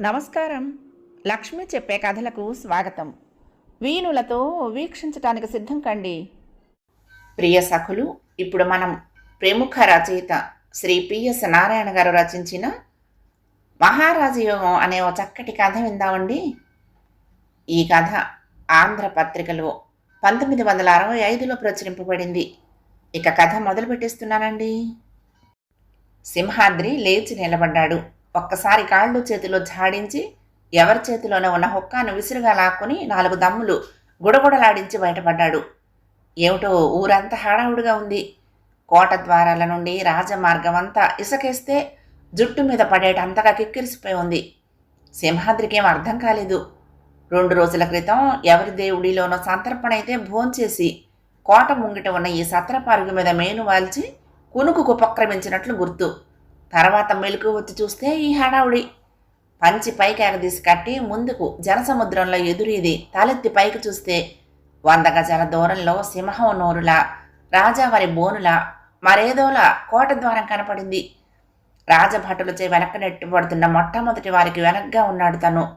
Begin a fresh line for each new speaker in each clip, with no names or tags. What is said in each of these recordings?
నమస్కారం. లక్ష్మి చెప్పే కథలకు స్వాగతం. వీణులతో వీక్షించటానికి సిద్ధం కండి. ప్రియ సఖులు ఇప్పుడు మనం ప్రముఖ రచయిత శ్రీ పిఎస్ నారాయణ గారు రచించిన మహారాజయోగం అనే ఓ చక్కటి కథ విందామండి. ఈ కథ ఆంధ్ర పత్రికలో పంతొమ్మిది వందల అరవై ఐదులో ప్రచురింపబడింది. ఇక కథ మొదలు పెట్టేస్తున్నానండి సింహాద్రి లేచి నిలబడ్డాడు. ఒక్కసారి కాళ్ళు చేతిలో ఝాడించి ఎవరి చేతిలోనే ఉన్న హొక్కాను విసురుగా లాక్కుని నాలుగు దమ్ములు గుడగుడలాడించి బయటపడ్డాడు. ఏమిటో ఊరంతా హడావుడిగా ఉంది. కోట ద్వారాల నుండి రాజమార్గం అంతా ఇసుకేస్తే జుట్టు మీద పడేటంతగా కిక్కిరిసిపోయి ఉంది. సింహాద్రికి ఏం అర్థం కాలేదు. రెండు రోజుల క్రితం ఎవరి దేవుడిలోనో సంతర్పణైతే భోంచేసి కోట ముంగిట ఉన్న ఈ సత్రపారుగు మీద మేను వాల్చి కునుకు ఉపక్రమించినట్లు గుర్తు. తర్వాత మెలకు వచ్చి చూస్తే ఈ హడావుడి. పంచి పైకి ఎగదీసి కట్టి ముందుకు జనసముద్రంలో ఎదురీది. తలెత్తి పైకి చూస్తే వంద గజాల దూరంలో సింహం నోరులా రాజావారి బోనులా మరేదోలా కోట ద్వారం కనపడింది. రాజభటులచే వెనక్కి నెట్టుబడుతున్న మొట్టమొదటి వారికి వెనక్గా ఉన్నాడు తను.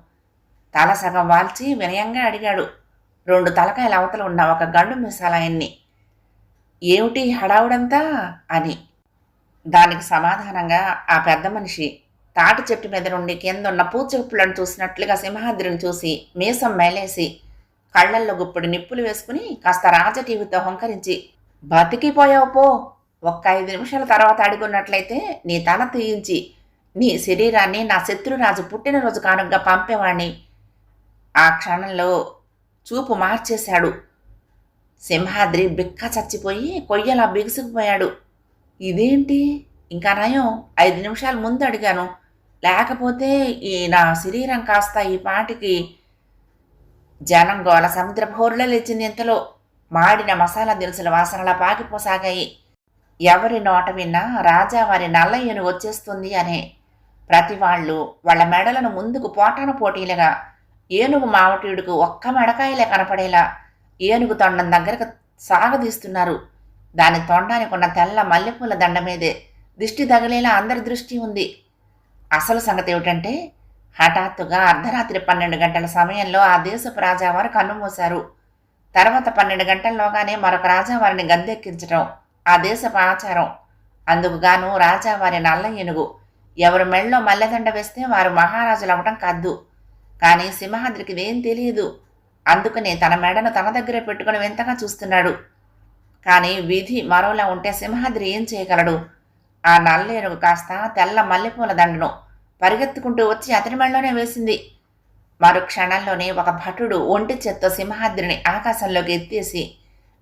తల సగం వాల్చి వినయంగా అడిగాడు రెండు తలకాయల అవతల ఉన్న ఒక గండు మిసాలాయన్ని. ఏమిటి హడావుడంతా? అని. దానికి సమాధానంగా ఆ పెద్ద మనిషి తాటి చెట్టు మీద నుండి కింద ఉన్న పూచెప్పులను చూసినట్లుగా సింహాద్రిని చూసి మీసం మేలేసి కళ్ళల్లో గుప్పుడు నిప్పులు వేసుకుని కాస్త రాజటీవీతో హంకరించి బతికిపోయావు పో. ఒక్క ఐదు నిమిషాల తర్వాత అడుగున్నట్లయితే నీ తల తీయించి నీ శరీరాన్ని నా శత్రురాజు పుట్టినరోజు కానుకగా పంపేవాణ్ణి. ఆ క్షణంలో చూపు మార్చేశాడు. సింహాద్రి బిక్క చచ్చిపోయి కొయ్యలా బిగుసుకుపోయాడు. ఇదేంటి? ఇంకా నయం. ఐదు నిమిషాల ముందు అడిగాను. లేకపోతే ఈ నా శరీరం కాస్త ఈ పాటికి జనం గోల సముద్ర భోరులో లేచింది ఇంతలో మాడిన మసాలా దినుసుల వాసనలా పాకిపోసాగాయి. ఎవరి నోట విన్నా రాజా వారి నల్ల ఏనుగు వచ్చేస్తుంది అనే ప్రతి వాళ్ళు వాళ్ళ మెడలను ముందుకు పోటాన పోటీలుగా ఏనుగు మావటీయుడికి ఒక్క మెడకాయలే కనపడేలా ఏనుగు తొండం దగ్గరకు సాగదీస్తున్నారు. దాని తొండానికి ఉన్న తెల్ల మల్లెపూల దండ మీదే దిష్టి తగిలేలా అందరి దృష్టి ఉంది. అసలు సంగతి ఏమిటంటే హఠాత్తుగా అర్ధరాత్రి పన్నెండు గంటల సమయంలో ఆ దేశపు రాజావారు కన్నుమూశారు తర్వాత పన్నెండు గంటల్లోగానే మరొక రాజావారిని గద్దెక్కించటం ఆ దేశపు ఆచారం. అందుకు గాను రాజావారి నల్ల ఏనుగు ఎవరు మెళ్ళో మల్లెదండ వేస్తే వారు మహారాజులు అవటం కాదు కానీ సింహాద్రికి ఇదేం తెలియదు. అందుకనే తన మెడను తన దగ్గరే పెట్టుకుని వింతగా చూస్తున్నాడు. కానీ విధి మరోలా ఉంటే సింహాద్రి ఏం చేయగలడు? ఆ నల్లేనుగు కాస్త తెల్ల మల్లెపూల దండను పరిగెత్తుకుంటూ వచ్చి అతని మెళ్ళలోనే వేసింది. మరు క్షణంలోనే ఒక భటుడు ఒంటి చేత్తో సింహాద్రిని ఆకాశంలోకి ఎత్తేసి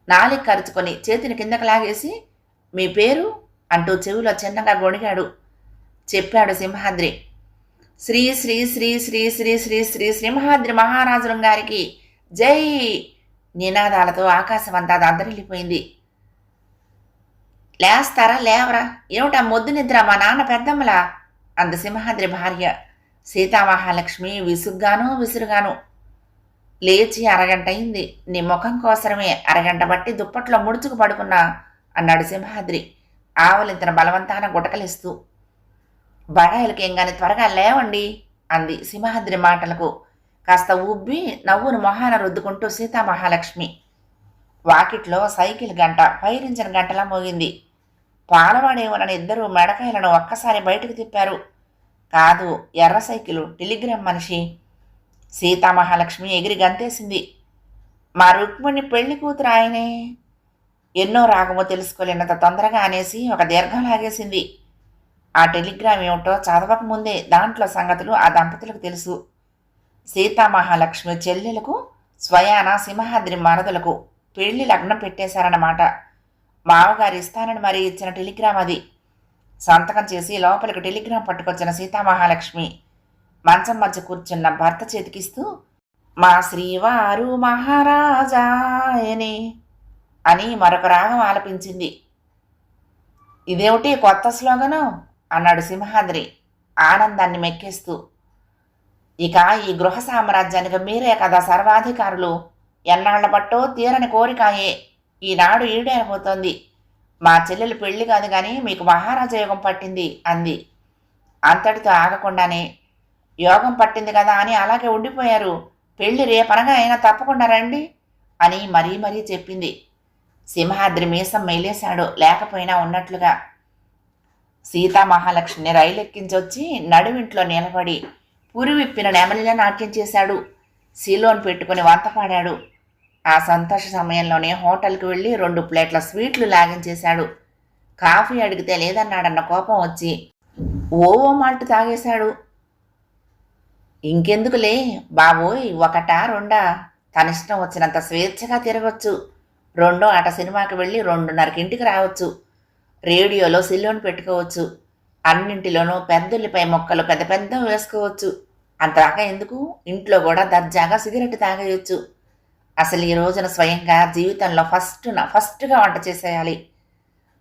నాలిక కరుచుకొని చేతిని కిందకు లాగేసి మీ పేరు? అంటూ చెవిలో చిన్నగా గొణిగాడు. చెప్పాడు సింహాద్రి. శ్రీ శ్రీ శ్రీ శ్రీ శ్రీ శ్రీ శ్రీ సింహాద్రి మహారాజులం గారికి జై నినాదాలతో ఆకాశం అంతా దద్దరిల్లిపోయింది. లేస్తారా? లేవరా? ఏమిటా మొద్దు నిద్ర మా నాన్న పెద్దమ్మలా? అంద సింహాద్రి భార్య. సీతామహాలక్ష్మి విసుగ్గాను విసురుగాను. లేచి అరగంట అయింది. నీ ముఖం కోసరమే అరగంట బట్టి దుప్పట్లో ముడుచుకు పడుకున్నా అన్నాడు సింహాద్రి. ఆవలింతన బలవంతాన గుటకలిస్తూ. బడాయిలకేం ఏం త్వరగా లేవండి అంది సింహాద్రి మాటలకు. కాస్త ఉబ్బి నవ్వును మొహాన రుద్దుకుంటూ సీతామహాలక్ష్మి. వాకిట్లో సైకిల్ గంట పైరించిన గంటలా మోగింది. పాలవాడేమోనని ఇద్దరు మెడకాయలను ఒక్కసారి బయటకు తిప్పారు. కాదు ఎర్ర సైకిలు టెలిగ్రామ్ మనిషి. సీతామహాలక్ష్మి ఎగిరి గంతేసింది. మా రుక్మిణి పెళ్ళి కూతురు ఆయనే. ఎన్నో రాగమో తెలుసుకోలేనంత తొందరగా అనేసి ఒక దీర్ఘం లాగేసింది. ఆ టెలిగ్రామ్ ఏమిటో చదవక ముందే దాంట్లో సంగతులు ఆ దంపతులకు తెలుసు. సీతామహాలక్ష్మి చెల్లెలకు స్వయాన సింహాద్రి మరదలకు పెళ్ళి లగ్నం పెట్టేశారన్నమాట. మావగారు ఇస్తానని మరీ ఇచ్చిన టెలిగ్రామ్ అది. సంతకం చేసి లోపలికి టెలిగ్రామ్ పట్టుకొచ్చిన సీతామహాలక్ష్మి మంచం మధ్య కూర్చున్న భర్త చేతికిస్తూ మా శ్రీవారు మహారాజాయనే అని మరొక రాగం ఆలపించింది. ఇదేమిటి కొత్త స్లోగను? అన్నాడు సింహాద్రి ఆనందాన్ని మెక్కేస్తూ. ఇక ఈ గృహ సామ్రాజ్యానికి మీరే కదా సర్వాధికారులు. ఎన్నాళ్ళ పట్టో తీరని కోరికాయే. ఈనాడు ఈడైపోతోంది మా చెల్లెలు పెళ్ళి కాదు కానీ మీకు మహారాజయోగం పట్టింది అంది. అంతటితో ఆగకుండానే యోగం పట్టింది కదా అని అలాగే ఉండిపోయారు. పెళ్ళి రేపనగా అయినా తప్పకుండా రండి అని మరీ మరీ చెప్పింది. సింహాద్రి మీసం మేలేశాడు లేకపోయినా ఉన్నట్లుగా. సీతా రైలెక్కించొచ్చి రైలు ఎక్కించొచ్చి నడువింట్లో నిలబడి పురి విప్పిన నెమలిలా నాట్యం చేశాడు. సీలోన్ పెట్టుకుని వంత పాడాడు. ఆ సంతోష సమయంలోనే హోటల్కి వెళ్ళి రెండు ప్లేట్ల స్వీట్లు లాగించేశాడు కాఫీ అడిగితే లేదన్నాడన్న కోపం వచ్చి ఓవో మాల్ట్ తాగేశాడు. ఇంకెందుకులే? బాబోయ్ ఒకట రెండా? తన ఇష్టం వచ్చినంత స్వేచ్ఛగా తిరగొచ్చు. రెండో అట సినిమాకి వెళ్ళి రెండున్నరకి ఇంటికి రావచ్చు. రేడియోలో సిల్లోని పెట్టుకోవచ్చు. అన్నింటిలోనూ పెద్దల్లిపై మొక్కలు పెద్ద పెద్ద వేసుకోవచ్చు. అంతదాకా ఎందుకు? ఇంట్లో కూడా దర్జాగా సిగరెట్ తాగేయచ్చు. అసలు ఈ రోజున స్వయంగా జీవితంలో ఫస్ట్ ఫస్ట్గా వంట చేసేయాలి.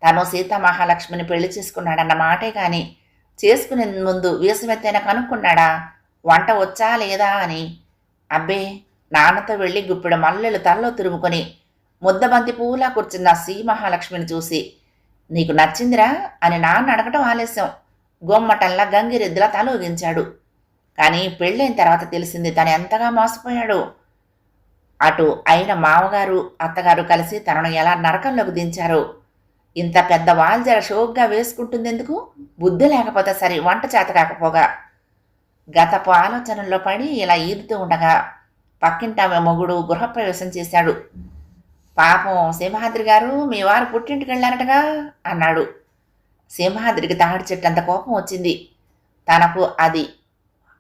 తను సీతా మహాలక్ష్మిని పెళ్ళి చేసుకున్నాడన్న మాటే కానీ చేసుకునే ముందు వీసమెత్తైనా కనుక్కున్నాడా? వంట వచ్చా లేదా అని. అబ్బే నాన్నతో వెళ్ళి గుప్పెడు మల్లెలు తలలో తురుముకొని ముద్దబంతి పువ్వులా కూర్చున్న శ్రీ మహాలక్ష్మిని చూసి నీకు నచ్చిందిరా అని నాన్న అడగటం ఆలస్యం. గొమ్మటంలా గంగిరెద్దులా తలూగించాడు కానీ పెళ్ళైన తర్వాత తెలిసింది తను ఎంతగా మోసపోయాడు. అటు అయిన మామగారు అత్తగారు కలిసి తనను ఎలా నరకంలోకి దించారు. ఇంత పెద్ద వాల్జర షోక్గా వేసుకుంటుందెందుకు? బుద్ధి లేకపోతే సరే వంట చేత కాకపోగా. గతపు ఆలోచనల్లో పడి ఇలా ఈదుతూ ఉండగా పక్కింటామె మొగుడు గృహప్రవేశం చేశాడు. పాపం సింహాద్రి గారు మీ వారు పుట్టింటికి వెళ్ళారటగా? అన్నాడు. సింహాద్రికి తాడి చెట్టంత కోపం వచ్చింది. తనకు అది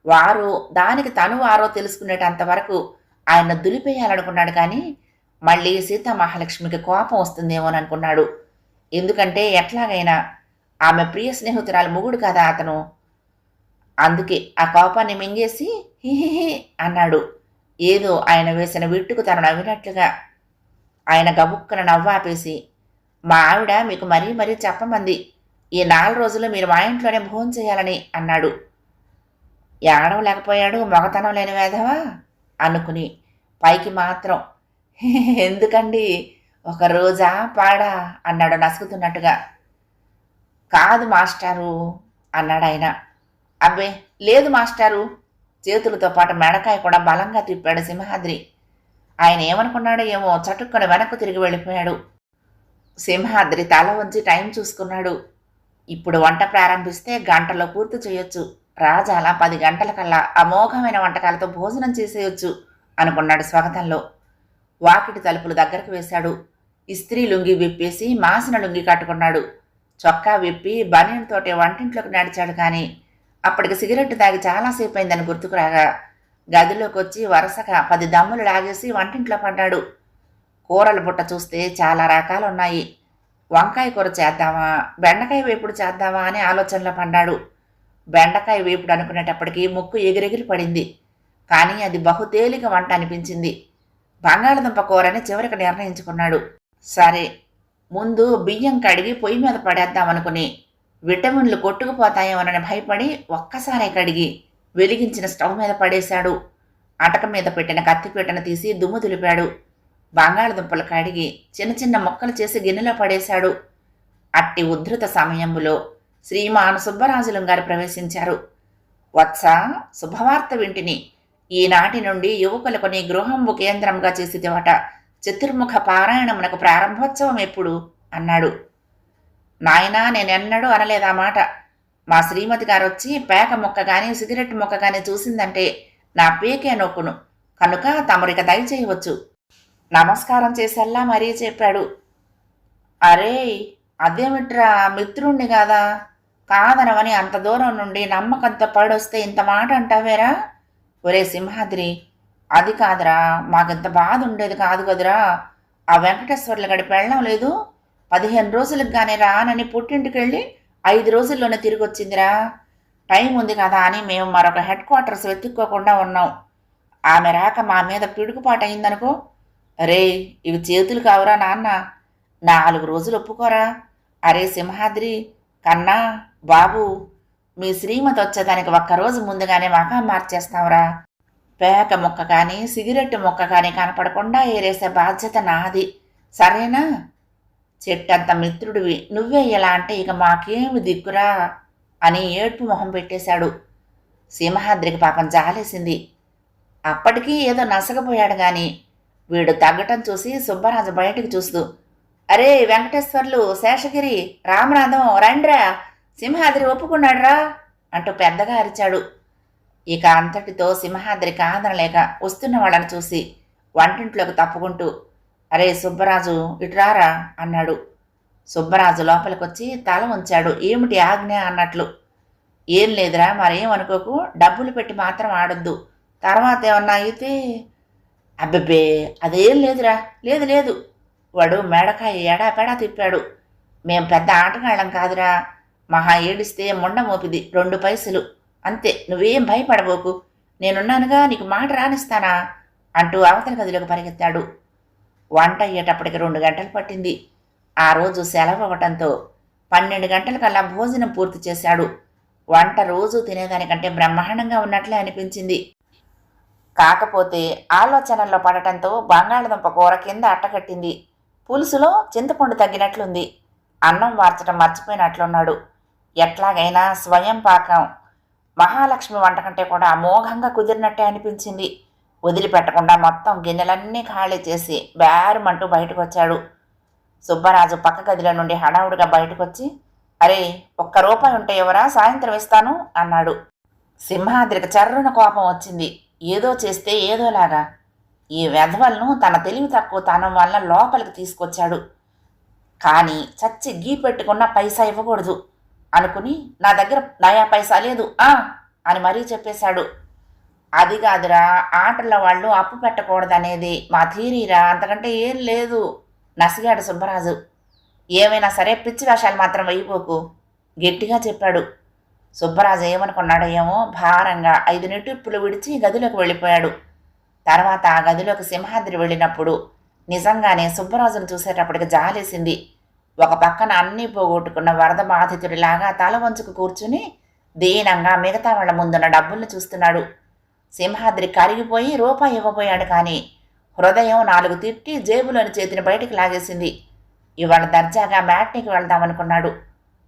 వారు దానికి తను వారో తెలుసుకునేటంత వరకు ఆయన దులిపేయాలనుకున్నాడు కానీ మళ్ళీ సీతా మహాలక్ష్మికి కోపం వస్తుందేమోననుకున్నాడు ఎందుకంటే ఎట్లాగైనా ఆమె ప్రియ స్నేహితురాలు మొగుడు కదా అతను. అందుకే ఆ కోపాన్ని మింగేసి హిహిహి అన్నాడు. ఏదో ఆయన వేసిన విట్టుకు తను నవ్వినట్లుగా ఆయన గబుక్కన నవ్వాపేసి మా ఆవిడ మీకు మరీ మరీ చెప్పమంది. ఈ నాలుగు రోజులు మీరు మా ఇంట్లోనే భోజనం చేయాలని అన్నాడు. ఏడవ లేకపోయాడు మగతనం లేని వేధవా? అనుకుని పైకి మాత్రం ఎందుకండి? ఒక రోజా పాడా? అన్నాడు నసుకుతున్నట్టుగా. కాదు మాస్టారు అన్నాడు ఆయన. అబ్బే లేదు మాస్టారు. చేతులతో పాటు మెడకాయ కూడా బలంగా తిప్పాడు సింహాద్రి. ఆయన ఏమనుకున్నాడో ఏమో చటుక్కున వెనక్కు తిరిగి వెళ్ళిపోయాడు. సింహాద్రి తల వంచి టైం చూసుకున్నాడు. ఇప్పుడు వంట ప్రారంభిస్తే గంటలో పూర్తి చేయొచ్చు. రాజాల పది గంటలకల్లా అమోఘమైన వంటకాలతో భోజనం చేసేయొచ్చు అనుకున్నాడు స్వాగతంలో. వాకిటి తలుపులు దగ్గరకు వేశాడు. ఇస్త్రీ లుంగి విప్పేసి మాసిన లుంగి కట్టుకున్నాడు. చొక్కా విప్పి బనీన్తోటే వంటింట్లోకి నడిచాడు కానీ అప్పటికి సిగరెట్ తాగి చాలాసేపు అయిందని గుర్తుకురాగా గదిలోకి వచ్చి వరుసగా పది దమ్ములు లాగేసి వంటింట్లో పడ్డాడు. కూరల బుట్ట చూస్తే చాలా రకాలు ఉన్నాయి వంకాయ కూర చేద్దామా? బెండకాయ వేపుడు చేద్దామా అని ఆలోచనలో పడ్డాడు. బెండకాయ వేపుడు అనుకునేటప్పటికీ ముక్కు ఎగిరెగిరి పడింది. కానీ అది బహుతేలిక వంట అనిపించింది. బంగాళదుంప కూరని చివరికి నిర్ణయించుకున్నాడు. సరే ముందు బియ్యం కడిగి పొయ్యి మీద పడేద్దామనుకుని విటమిన్లు కొట్టుకుపోతాయేమోనని భయపడి ఒక్కసారి కడిగి వెలిగించిన స్టవ్ మీద పడేశాడు. అటక మీద పెట్టిన కత్తిపీటను తీసి దుమ్ము దులిపాడు. బంగాళదుంపలు కడిగి చిన్న చిన్న ముక్కలు చేసి గిన్నెలో పడేశాడు. అట్టి ఉద్ధృత సమయంలో శ్రీమాన్ సుబ్బరాజులం గారు ప్రవేశించారు. వత్స శుభవార్త వింటిని. ఈనాటి నుండి యువకులకు నీ గృహంబు కేంద్రంగా చేసేదివట. చతుర్ముఖ పారాయణమునకు ప్రారంభోత్సవం ఎప్పుడు? అన్నాడు. నాయనా నేనెన్నడూ అనలేదా మాట. మా శ్రీమతి గారు వచ్చి పేక మొక్క కానీ సిగరెట్ మొక్క కానీ చూసిందంటే నా పేకే నొక్కును. కనుక తమరిక దయచేయవచ్చు నమస్కారం చేసల్లా మరీ చెప్పాడు. అరే అదేమిట్రా మిత్రుణ్ణి కాదా? కాదనవని అంత దూరం నుండి నమ్మకంతో పడొస్తే ఇంత మాట అంటావేరా? ఒరే సింహాద్రి అది కాదురా మాకింత బాధ ఉండేది కాదు కదురా. ఆ వెంకటేశ్వర్ల గడి పెళ్ళం లేదు. పదిహేను రోజులకు గానే రానని పుట్టింటికి వెళ్ళి ఐదు రోజుల్లోనే తిరిగి వచ్చిందిరా టైం ఉంది కదా అని మేము మరొక హెడ్ క్వార్టర్స్ వెతుక్కోకుండా ఉన్నాం. ఆమె రాక మా మీద పిడుగుపాటు అయిందనుకో అరే ఇవి చేతులు కావురా నాన్న. నాలుగు రోజులు ఒప్పుకోరా? అరే సింహాద్రి కన్నా బాబు మీ శ్రీమతి వచ్చేదానికి ఒక్కరోజు ముందుగానే మకా మార్చేస్తావురా. పేక మొక్క కానీ సిగరెట్ మొక్క కానీ కనపడకుండా ఏరేసే బాధ్యత నాది. సరేనా? చెట్టంత మిత్రుడివి. నువ్వే ఇలా అంటే ఇక మాకేమి దిక్కురా? అని ఏడ్పు మొహం పెట్టేశాడు. సింహాద్రికి పాపం జాలేసింది. అప్పటికీ ఏదో నసగపోయాడు గాని వీడు తగ్గటం చూసి సుబ్బరాజు బయటికి చూస్తూ అరే వెంకటేశ్వర్లు శేషగిరి రామనాథం రండ్రా సింహాద్రి ఒప్పుకున్నాడ్రా? అంటూ పెద్దగా అరిచాడు. ఇక అంతటితో సింహాద్రి కాదనలేక వస్తున్న వాళ్ళని చూసి వంటింట్లోకి తప్పుకుంటూ అరే సుబ్బరాజు ఇటురారా అన్నాడు. సుబ్బరాజు లోపలికొచ్చి తల ఉంచాడు ఏమిటి ఆజ్ఞ అన్నట్లు. ఏం లేదురా మరేం అనుకోకు. డబ్బులు పెట్టి మాత్రం ఆడొద్దు. తర్వాత ఏమన్నా అయితే అబ్బబ్బే అదేం లేదురా. లేదు లేదు. వాడు మేడకాయ ఎడాపెడా తిప్పాడు. మేం పెద్ద ఆటగాళ్ళం కాదురా. మహా ఏడిస్తే ముండ మోపిది రెండు పైసలు. అంతే నువ్వేం భయపడబోకు. నేనున్నానుగా నీకు మాట రానిస్తానా? అంటూ అవతల గదిలోకి పరిగెత్తాడు. వంట అయ్యేటప్పటికి రెండు గంటలు పట్టింది. ఆ రోజు సెలవు అవ్వటంతో పన్నెండు గంటలకల్లా భోజనం పూర్తి చేశాడు. వంట రోజు తినేదానికంటే బ్రహ్మాండంగా ఉన్నట్లే అనిపించింది. కాకపోతే ఆలోచనల్లో పడటంతో బంగాళదుంప కూర కింద అట్టకట్టింది పులుసులో చింతపండు తగ్గినట్లుంది. అన్నం వార్చడం మర్చిపోయినట్లున్నాడు. ఎట్లాగైనా స్వయం పాకం. మహాలక్ష్మి వంట కంటే కూడా అమోఘంగా కుదిరినట్టే అనిపించింది. వదిలిపెట్టకుండా మొత్తం గిన్నెలన్నీ ఖాళీ చేసి బేరమంటూ బయటకు వచ్చాడు సుబ్బరాజు పక్క గదిలో నుండి హడావుడిగా బయటకొచ్చి అరే ఒక్క రూపాయి ఉంటే ఎవరా? సాయంత్రం ఇస్తాను అన్నాడు. సింహాద్రికి చర్రున కోపం వచ్చింది. ఏదో చేస్తే ఏదోలాగా. ఈ వెధవలను తన తెలివి తక్కువ తనం వల్ల లోపలికి తీసుకొచ్చాడు. కానీ చచ్చి గీ పెట్టుకున్న పైసా ఇవ్వకూడదు. అనుకుని నా దగ్గర నయా పైసా లేదు. ఆ! అని మరీ చెప్పేశాడు. అది కాదురా ఆటల వాళ్ళు అప్పు పెట్టకూడదనేది. మా థీరీరా అంతకంటే ఏం లేదు. నసిగాడు సుబ్బరాజు. ఏమైనా సరే పిచ్చి వేషాలు మాత్రం వెయ్యిపోకు గట్టిగా చెప్పాడు. సుబ్బరాజు ఏమనుకున్నాడో ఏమో భారంగా ఐదు నిట్టుప్పులు విడిచి గదిలోకి వెళ్ళిపోయాడు. తర్వాత ఆ గదిలోకి సింహాద్రి వెళ్ళినప్పుడు నిజంగానే సుబ్బరాజును చూసేటప్పటికి జాలేసింది. ఒక పక్కన అన్నీ పోగొట్టుకున్న వరద బాధితుడిలాగా తల వంచుకు కూర్చుని దీనంగా మిగతా వాళ్ళ ముందున్న డబ్బుల్ని చూస్తున్నాడు. సింహాద్రి కరిగిపోయి రూపాయి ఇవ్వబోయాడు కానీ హృదయం నాలుగు తిట్టి జేబులోని చేతిని బయటికి లాగేసింది. ఇవాళ దర్జాగా మ్యాట్నీకి వెళ్దామనుకున్నాడు.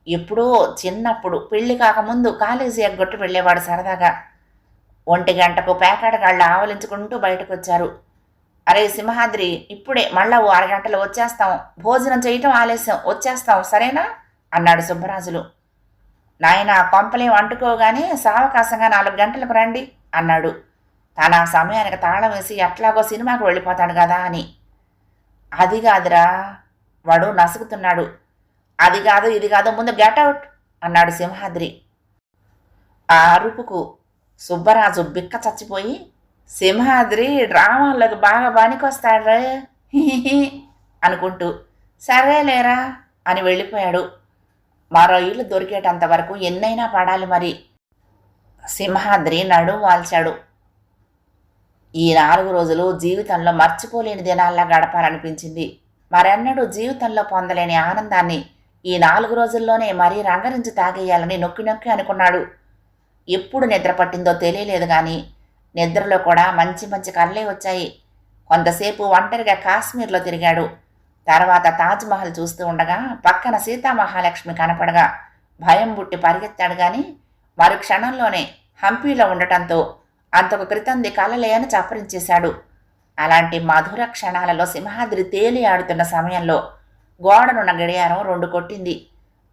ఎప్పుడో చిన్నప్పుడు పెళ్ళి కాకముందు కాలేజీ ఎగ్గొట్టి వెళ్ళేవాడు సరదాగా. ఒంటి గంటకు పేకాడగాళ్ళు ఆవలించుకుంటూ బయటకు వచ్చారు అరే సింహాద్రి ఇప్పుడే మళ్ళా ఓ అరగంటలో వచ్చేస్తాం. భోజనం చేయటం ఆలస్యం. వచ్చేస్తాం సరేనా? అన్నాడు సుబ్బరాజులు. నాయన కొంపలేం అంటుకోగానే సావకాశంగా నాలుగు గంటలకు రండి అన్నాడు. తన సమయానికి తాళం వేసి ఎట్లాగో సినిమాకు వెళ్ళిపోతాడు కదా అని. అది కాదురా వాడు నసుకుతున్నాడు. అది కాదు ఇది కాదు ముందు గెట్ అవుట్ అన్నాడు సింహాద్రి. ఆ అరుపుకు సుబ్బరాజు బిక్క చచ్చిపోయి సింహాద్రి డ్రామాల్లోకి బాగా బానికొస్తాడ్రే అనుకుంటూ అనుకుంటూ సరేలేరా అని వెళ్ళిపోయాడు. మరో ఇల్లు దొరికేటంత వరకు ఎన్నైనా పడాలి మరి. సింహాద్రి నడుం వాల్చాడు. ఈ నాలుగు రోజులు జీవితంలో మర్చిపోలేని దినాల్లా గడపాలనిపించింది. మరెన్నడూ జీవితంలో పొందలేని ఆనందాన్ని ఈ నాలుగు రోజుల్లోనే మరీ రంగరించి తాగేయాలని నొక్కి నొక్కి అనుకున్నాడు. ఎప్పుడు నిద్ర పట్టిందో తెలియలేదు కానీ నిద్రలో కూడా మంచి మంచి కళ్ళే వచ్చాయి. కొంతసేపు ఒంటరిగా కాశ్మీర్లో తిరిగాడు. తర్వాత తాజ్మహల్ చూస్తూ ఉండగా పక్కన సీతామహాలక్ష్మి కనపడగా భయం బుట్టి పరిగెత్తాడు కానీ మరు క్షణంలోనే హంపీలో ఉండటంతో అంతకు క్రితంది కలలే అని చప్పరించేశాడు అలాంటి మధుర క్షణాలలో సింహాద్రి తేలి ఆడుతున్న సమయంలో గోడనున్న గడియారం రెండు కొట్టింది.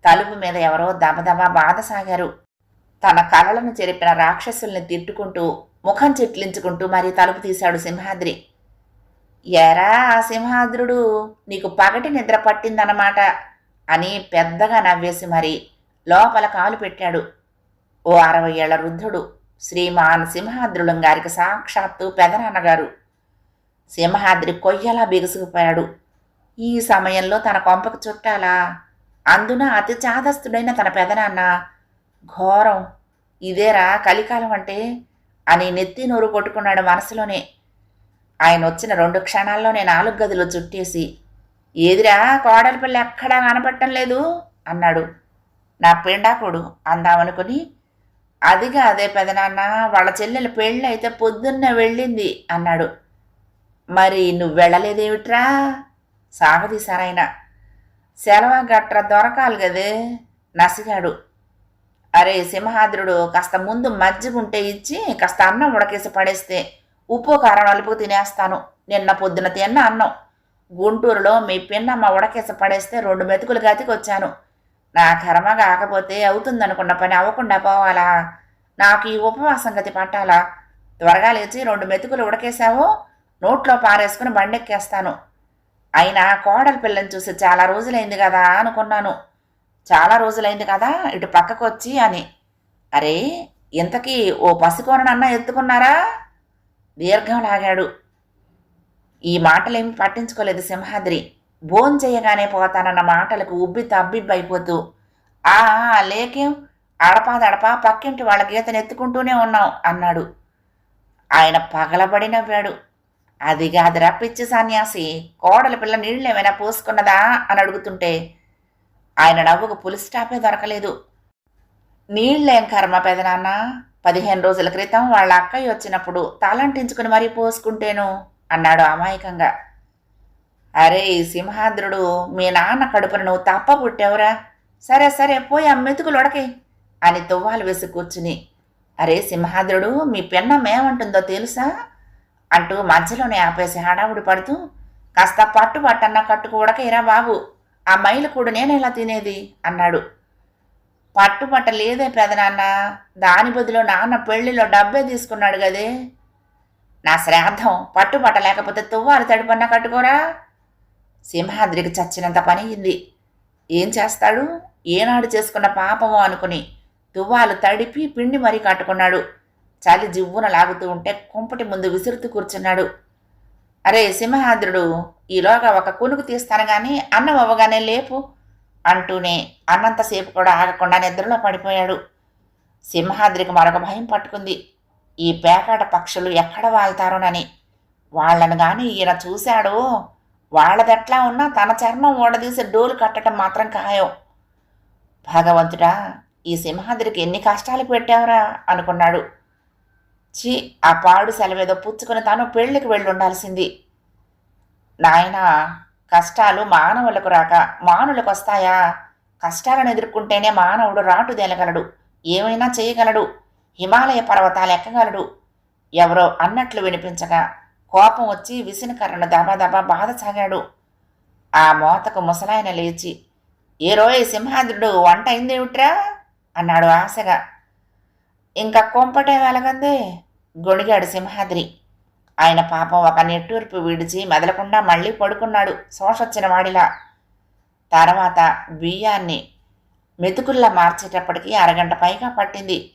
తలుపు మీద ఎవరో దబదబా బాధసాగారు తన కలలను చెరిపిన రాక్షసుల్ని తిట్టుకుంటూ ముఖం చెట్లించుకుంటూ మరీ తలుపు తీశాడు సింహాద్రి. ఎరా ఆ సింహాద్రుడు నీకు పగటి నిద్ర పట్టిందన్నమాట అని పెద్దగా నవ్వేసి మరి లోపల కాలు పెట్టాడు. ఓ అరవై ఏళ్ళ వృద్ధుడు శ్రీమాన్ సింహాద్రులం గారికి సాక్షాత్తు పెదనాన్నగారు. సింహాద్రి కొయ్యలా బిగుసుకుపోయాడు. ఈ సమయంలో తన కొంపకు చుట్టాలా అందున అతి చాదస్తుడైన తన పెదనాన్న ఘోరం ఇదేరా కలికాలం అంటే? అని నెత్తి నోరు కొట్టుకున్నాడు మనసులోనే. ఆయన వచ్చిన రెండు క్షణాల్లోనే నాలుగు గదిలో చుట్టేసి ఏదిరా కోడలి పిల్ల ఎక్కడా కనపడటం లేదు? అన్నాడు. నా పిండాకుడు అందామనుకుని అదిగా అదే పెదనాన్న వాళ్ళ చెల్లెల పెళ్ళి అయితే పొద్దున్న వెళ్ళింది అన్నాడు. మరి నువ్వు వెళ్ళలేదేమిట్రా? సాగదీశారాయన సెలవ గట్ర దొరకాలి కదే నసిగాడు. అరే సింహాద్రుడు కాస్త ముందు మజ్జిగ ఉంటే ఇచ్చి కాస్త అన్నం ఉడకేసి పడేస్తే ఉప్పు కారం నలుపు తినేస్తాను. నిన్న పొద్దున తిన్న అన్నం. గుంటూరులో మీ పిన్నమ్మ ఉడకేసి పడేస్తే రెండు మెతుకులు గతికి వచ్చాను నా కర్మ కాకపోతే అవుతుందనుకున్న పని అవ్వకుండా పోవాలా? నాకు ఈ ఉపవాసం గతి పట్టాలా? త్వరగా లేచి రెండు మెతుకులు ఉడకేశావో? నోట్లో పారేసుకుని బండెక్కేస్తాను. అయినా కోడలి పిల్లని చూసి చాలా రోజులైంది కదా అనుకున్నాను. చాలా రోజులైంది కదా ఇటు పక్కకు వచ్చి అని. అరే ఇంతకీ ఓ పసికోననన్నా ఎత్తుకున్నారా? దీర్ఘం లాగాడు. ఈ మాటలేమి పట్టించుకోలేదు సింహాద్రి. భోంచేయగానే పోతానన్న మాటలకు ఉబ్బి తబ్బిబ్బైపోతూ ఆ లేకేం? లేకేం అడపాదడపా పక్కింటి వాళ్ళ గీతను ఎత్తుకుంటూనే ఉన్నాం అన్నాడు. ఆయన పగలబడి నవ్వాడు. అది కాదురా పిచ్చి సన్యాసి కోడలి పిల్ల నీళ్ళు ఏమైనా పోసుకున్నదా? అని అడుగుతుంటే ఆయన నవ్వుకు పులి స్టాపే దొరకలేదు. నీళ్ళేం కర్మ పెదనాన్న పదిహేను రోజుల క్రితం వాళ్ళ అక్కయ్య వచ్చినప్పుడు తలంటించుకుని మరీ పోసుకుంటేను అన్నాడు అమాయకంగా. అరే ఈ సింహాద్రుడు మీ నాన్న కడుపున నువ్వు తప్ప పుట్టావురా. సరే సరే పోయి ఆ మెతుకులు ఉడకి అని తువ్వాలు వేసి కూర్చుని. అరే సింహాద్రుడు మీ పిన్నమేమంటుందో తెలుసా? అంటూ మధ్యలోనే ఆపేసి హడావుడి పడుతూ కాస్త పట్టు పట్టన్న కట్టుకు ఉడకయిరా బాబు ఆ మైలు కూడా నేను ఎలా తినేది? అన్నాడు. పట్టుబట్ట లేదే పెదనాన్న దాని బదులు నాన్న పెళ్ళిలో డబ్బే తీసుకున్నాడు కదే. నా శ్రాద్ధం పట్టుబట్ట లేకపోతే తువ్వాలు తడిపన్నా కట్టుకోరా? సింహాద్రికి చచ్చినంత పని అయింది ఏం చేస్తాడు? ఏనాడు చేసుకున్న పాపము అనుకుని తువ్వాలు తడిపి పిండి మరీ కట్టుకున్నాడు చలి జివ్వున లాగుతూ ఉంటే కుంపటి ముందు విసురుతూ కూర్చున్నాడు. అరే సింహాద్రుడు ఈలోగా ఒక కునుకు తీస్తాను కానీ అన్నం అవ్వగానే లేపు అంటూనే అన్నంతసేపు కూడా ఆగకుండా నిద్రలో పడిపోయాడు. సింహాద్రికి మరొక భయం పట్టుకుంది. ఈ పేకాట పక్షులు ఎక్కడ వాళ్తారోనని. వాళ్ళను కానీ ఈయన చూశాడో వాళ్ళదెట్లా ఉన్నా తన చర్మం ఓడదీసి డోలు కట్టడం మాత్రం ఖాయం. భగవంతుడా ఈ సింహాద్రికి ఎన్ని కష్టాలు పెట్టావురా అనుకున్నాడు. ఛీ ఆ పాడు సెలవేదో పుచ్చుకుని తాను పెళ్ళికి వెళ్ళుండాల్సింది. నాయన కష్టాలు మానవులకు రాక మానులకు వస్తాయా కష్టాలను ఎదుర్కొంటేనే మానవుడు రాటు తేలగలడు. ఏమైనా చేయగలడు. హిమాలయ పర్వతాలు ఎక్కగలడు. ఎవరో అన్నట్లు వినిపించగా కోపం వచ్చి విసిన కర్రను దబాదబా బాధ సాగాడు. ఆ మోతకు ముసలాయన లేచి ఏ రోయ్ సింహాద్రుడు వంట అయిందేమిట్రా? అన్నాడు ఆశగా. ఇంకా కొంపటే వెలగందే గొణిగాడు సింహాద్రి. ఆయన పాపం ఒక నెట్టూర్పు విడిచి మెదలకుండా మళ్ళీ పడుకున్నాడు సోషొచ్చిన వాడిలా. తర్వాత బియ్యాన్ని మెతుకుల్లా మార్చేటప్పటికి అరగంట పైగా పట్టింది.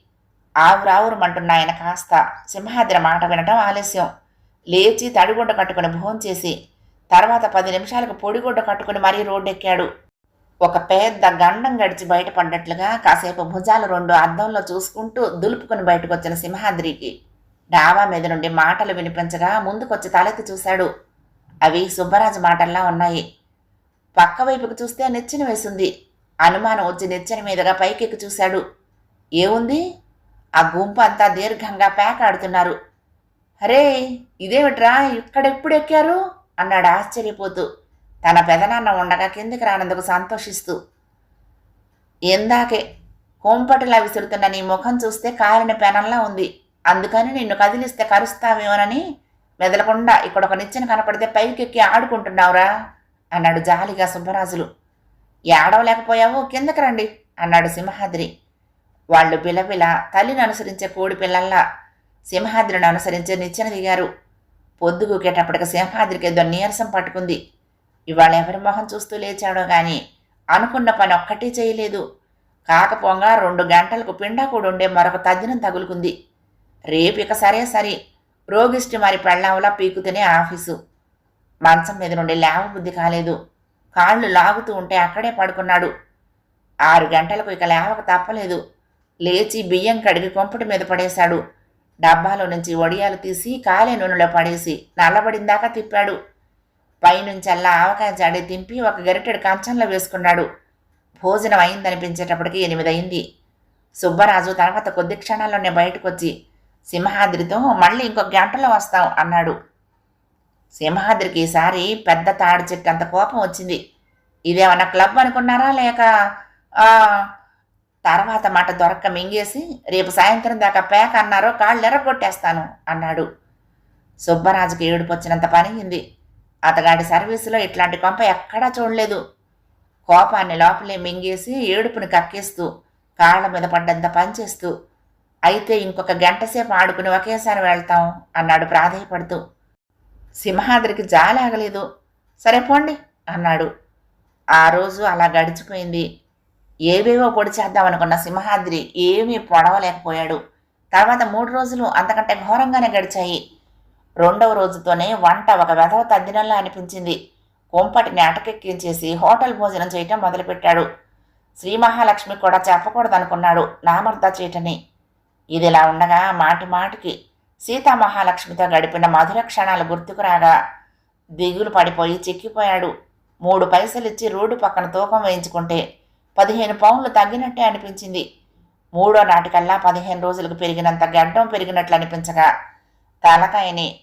ఆవురావురమంటున్న ఆయన కాస్త సింహాద్రి మాట వినటం ఆలస్యం. లేచి తడిగుడ్డ కట్టుకుని భోంచేసి తర్వాత పది నిమిషాలకు పొడిగుడ్డ కట్టుకుని మరీ రోడ్డెక్కాడు. ఒక పెద్ద గండం గడిచి బయటపడ్డట్లుగా కాసేపు భుజాలు రెండు అద్దంలో చూసుకుంటూ దులుపుకుని బయటకొచ్చిన సింహాద్రికి డాబా మీద నుండి మాటలు వినిపించగా ముందుకొచ్చి తలెత్తి చూశాడు. అవి సుబ్బరాజు మాటల్లా ఉన్నాయి. పక్క వైపుకు చూస్తే నెచ్చిన వేసింది. అనుమానం వచ్చి నెచ్చిన మీదుగా పైకెక్కి చూశాడు. ఏముంది? ఆ గుంపు అంతా దీర్ఘంగా పేకాడుతున్నారు. అరే ఇదేమిట్రా? ఇక్కడెప్పుడు ఎక్కారు? అన్నాడు ఆశ్చర్యపోతూ. తన పెదనాన్న ఉండగా కిందికి రానందుకు సంతోషిస్తూ. ఎందాకే కోంపటిలా విసురుతున్న నీ ముఖం చూస్తే కాలిన పెనంలా ఉంది. అందుకని నిన్ను కదిలిస్తే కరుస్తావేమోనని మెదలకుండా ఇక్కడ ఒక నిచ్చెన కనపడితే పైకెక్కి ఆడుకుంటున్నావురా? అన్నాడు జాలిగా సుబ్బరాజులు. ఏడవలేకపోయావో? కిందకి రండి అన్నాడు సింహాద్రి. వాళ్ళు బిలబిల తల్లిని అనుసరించే కోడి పిల్లల్లా సింహాద్రిని అనుసరించే నిచ్చెన దిగారు పొద్దుగూకేటప్పటికి సింహాద్రికి ఏదో నీరసం పట్టుకుంది. ఇవాళ ఎవరి మొహం చూస్తూ లేచాడో గాని అనుకున్న పని ఒక్కటి చేయలేదు. కాకపోగా రెండు గంటలకు పిండా కూడా ఉండే మరొక తజ్జనం తగులుకుంది. రేపు ఇక సరే సరే. రోగిష్టి మరి పెళ్ళాంలా పీకుతూనే ఆఫీసు. మంచం మీద నుండి లేవ బుద్ధి కాలేదు. కాళ్ళు లాగుతూ ఉంటే అక్కడే పడుకున్నాడు. ఆరు గంటలకు ఇక లేవక తప్పలేదు. లేచి బియ్యం కడిగి కొంపటి మీద పడేశాడు. డబ్బాలో నుంచి వడియాలు తీసి కాలే నూనెలో పడేసి నల్లబడిందాకా తిప్పాడు. పైనుంచల్లా ఆవకాయ జాడి తింపి ఒక గరిటెడు కంచంలో వేసుకున్నాడు. భోజనం అయిందనిపించేటప్పటికి ఎనిమిది అయింది సుబ్బరాజు తర్వాత కొద్ది క్షణాల్లోనే బయటకొచ్చి సింహాద్రితో మళ్ళీ ఇంకొక గంటలో వస్తాం అన్నాడు. సింహాద్రికి ఈసారి పెద్ద తాడి చెట్టు అంత కోపం వచ్చింది. ఇదేమన్నా క్లబ్ అనుకున్నారా లేక తర్వాత మాట దొరక్క మింగేసి రేపు సాయంత్రం దాకా పేక అన్నారో కాళ్ళు ఎర్రగొట్టేస్తాను అన్నాడు. సుబ్బరాజుకి ఏడుపు వచ్చినంత అతగాడి సర్వీసులో ఇట్లాంటి కొంప ఎక్కడా చూడలేదు. కోపాన్ని లోపలే మింగేసి ఏడుపుని కక్కేస్తూ కాళ్ళ మీద పడ్డంత పనిచేస్తూ అయితే ఇంకొక గంట సేపు ఆడుకుని ఒకేసారి వెళ్తాం అన్నాడు ప్రాధేయపడుతూ. సింహాద్రికి జాలాగలేదు. సరే పోండి అన్నాడు. ఆ రోజు అలా గడిచిపోయింది. ఏవేవో పొడి చేద్దామనుకున్న సింహాద్రి ఏమీ పొడవలేకపోయాడు. తర్వాత మూడు రోజులు అంతకంటే ఘోరంగానే గడిచాయి. రెండవ రోజుతోనే వంట ఒక వెధవ తద్దినంలా అనిపించింది. కొంపటిని అటకెక్కించేసి హోటల్ భోజనం చేయటం మొదలుపెట్టాడు. శ్రీ మహాలక్ష్మి కూడా చెప్పకూడదనుకున్నాడు నామర్దా చేయటని ఇదిలా ఉండగా మాటి మాటికి సీతామహాలక్ష్మితో గడిపిన మధుర క్షణాలు గుర్తుకు రాగా దిగులు పడిపోయి చిక్కిపోయాడు. మూడు పైసలిచ్చి రోడ్డు పక్కన తూకం వేయించుకుంటే పదిహేను పౌండ్లు తగ్గినట్టే అనిపించింది. మూడో నాటికల్లా పదిహేను రోజులకు పెరిగినంత గడ్డం పెరిగినట్లు అనిపించగా తలకాయని.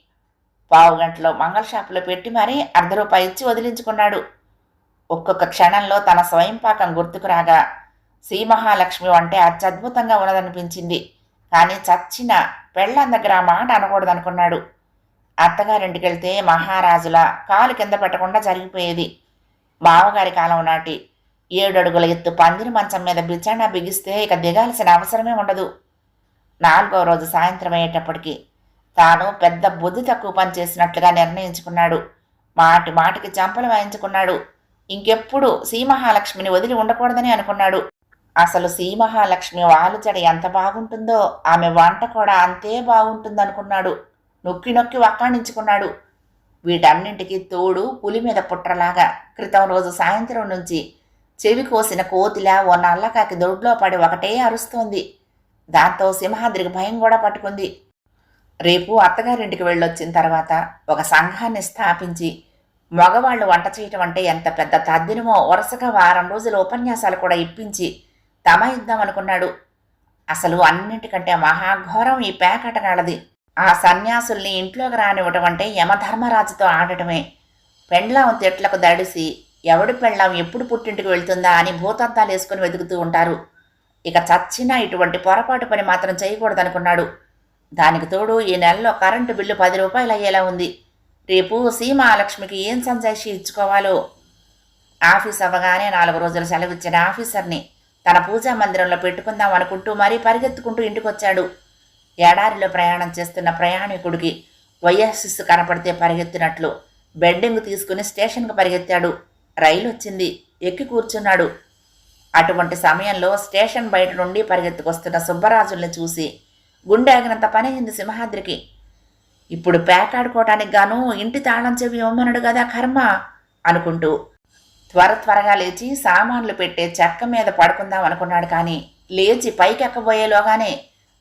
పావు గంటలో మంగళ షాపులో పెట్టి మరీ అర్ధ రూపాయి ఇచ్చి వదిలించుకున్నాడు. ఒక్కొక్క క్షణంలో తన స్వయం పాకం గుర్తుకు రాగా శ్రీ మహాలక్ష్మి అంటే అత్యద్భుతంగా ఉన్నదనిపించింది. కానీ చచ్చిన పెళ్ళం దగ్గర ఆ మాట అనకూడదనుకున్నాడు. అత్తగారింటికి వెళ్తే మహారాజుల కాలు కింద పెట్టకుండా జరిగిపోయేది. మామగారి కాలం నాటి ఏడడుగుల ఎత్తు పందిరి మంచం మీద బిచానా బిగిస్తే ఇక దిగాల్సిన అవసరమే ఉండదు. నాలుగో రోజు సాయంత్రం అయ్యేటప్పటికి తాను పెద్ద బుద్ధి తక్కువ పని చేసినట్లుగా నిర్ణయించుకున్నాడు. మాటి మాటికి చంపలు వాయించుకున్నాడు. ఇంకెప్పుడు సీమహాలక్ష్మిని వదిలి ఉండకూడదని అనుకున్నాడు. అసలు సీమహాలక్ష్మి వాలుజడ ఎంత బాగుంటుందో ఆమె వంట కూడా అంతే బాగుంటుందనుకున్నాడు. నొక్కి నొక్కి వక్కాణించుకున్నాడు. వీటన్నింటికి తోడు పులి మీద పుట్రలాగా. క్రితం రోజు సాయంత్రం నుంచి చెవి కోసిన కోతిలా ఓ నల్లకాకి దొడ్లో పడి ఒకటే అరుస్తోంది. దాంతో సింహాద్రికి భయం కూడా పట్టుకుంది. రేపు అత్తగారింటికి వెళ్ళొచ్చిన తర్వాత ఒక సంఘాన్ని స్థాపించి మగవాళ్ళు వంట చేయటం అంటే ఎంత పెద్ద తద్దినమో వరుసగా వారం రోజుల ఉపన్యాసాలు కూడా ఇప్పించి తమ ఇద్దాం అనుకున్నాడు. అసలు అన్నింటికంటే మహాఘోరం ఈ పేకటగాళ్ళది. ఆ సన్యాసుల్ని ఇంట్లోకి రానివ్వటం అంటే యమధర్మరాజుతో ఆడటమే. పెండ్లాం తిట్లకు దడిసి ఎవడి పెళ్ళాం? ఎప్పుడు పుట్టింటికి వెళ్తుందా అని భూతద్దాలు వేసుకుని వెతుకుతూ ఉంటారు. ఇక చచ్చినా ఇటువంటి పొరపాటు పని మాత్రం చేయకూడదనుకున్నాడు. దానికి తోడు ఈ నెలలో కరెంటు బిల్లు పది రూపాయలు అయ్యేలా ఉంది. రేపు సీమాలక్ష్మికి ఏం సంజాయిషి ఇచ్చుకోవాలో? ఆఫీస్ అవ్వగానే నాలుగు రోజులు సెలవిచ్చిన ఆఫీసర్ని తన పూజా మందిరంలో పెట్టుకుందాం అనుకుంటూ మరీ పరిగెత్తుకుంటూ ఇంటికొచ్చాడు. ఎడారిలో ప్రయాణం చేస్తున్న ప్రయాణికుడికి వయస్సు కనపడితే పరిగెత్తినట్లు బెడ్డింగ్ తీసుకుని స్టేషన్కు పరిగెత్తాడు. రైలు వచ్చింది ఎక్కి కూర్చున్నాడు. అటువంటి సమయంలో స్టేషన్ బయట నుండి పరిగెత్తుకొస్తున్న సుబ్బరాజుల్ని చూసి గుండె ఆగినంత పని అయింది సింహాద్రికి. ఇప్పుడు పేకాడుకోవటానికి గాను ఇంటి తాళం చెవి ఇవ్వమనడు కదా కర్మ అనుకుంటూ త్వర త్వరగా లేచి సామాన్లు పెట్టే చెక్క మీద పడుకుందాం అనుకున్నాడు కానీ లేచి పైకి ఎక్కబోయేలోగానే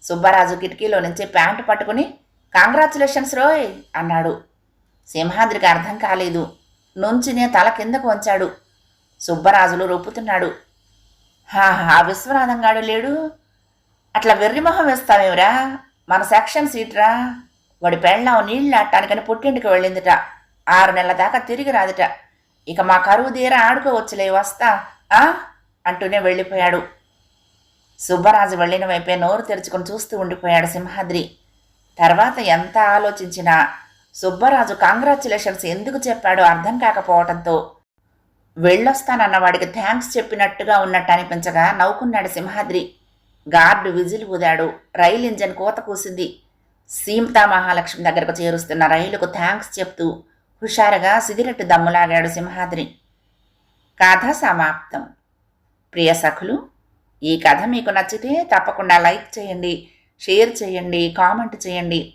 సుబ్బరాజు కిటికీలో నుంచి ప్యాంటు పట్టుకుని కాంగ్రాచులేషన్స్ రోయ్ అన్నాడు. సింహాద్రికి అర్థం కాలేదు. నుంచినే తల కిందకు వంచాడు. సుబ్బరాజులు రొప్పుతున్నాడు. హా ఆ విశ్వనాథంగాడు లేడు? అట్లా వెర్రిమొహం వేస్తామేమిరా మన సెక్షన్ సీట్రా? వాడి పెళ్ళాం నీళ్ళు ఆడటానికని పుట్టింటికి వెళ్ళిందిట. ఆరు నెలల దాకా తిరిగి రాదుట. ఇక మా కరువు తీర ఆడుకోవచ్చులే వస్తా ఆ? అంటూనే వెళ్ళిపోయాడు. సుబ్బరాజు వెళ్ళిన వైపే నోరు తెరుచుకుని చూస్తూ ఉండిపోయాడు సింహాద్రి. తర్వాత ఎంత ఆలోచించినా సుబ్బరాజు కాంగ్రాచులేషన్స్ ఎందుకు చెప్పాడో అర్థం కాకపోవడంతో వెళ్ళొస్తానన్న వాడికి థ్యాంక్స్ చెప్పినట్టుగా ఉన్నట్టు అనిపించగా నవ్వుకున్నాడు సింహాద్రి. గార్డు విజిల్ ఊదాడు. రైలు ఇంజన్ కోత కూసింది. సీమతా మహాలక్ష్మి దగ్గరకు చేరుస్తున్న రైలుకు థ్యాంక్స్ చెప్తూ హుషారుగా సిగరెట్ దమ్ములాగాడు సింహాద్రి. కథ సమాప్తం. ప్రియ సఖులు ఈ కథ మీకు నచ్చితే తప్పకుండా లైక్ చేయండి షేర్ చేయండి కామెంట్ చేయండి.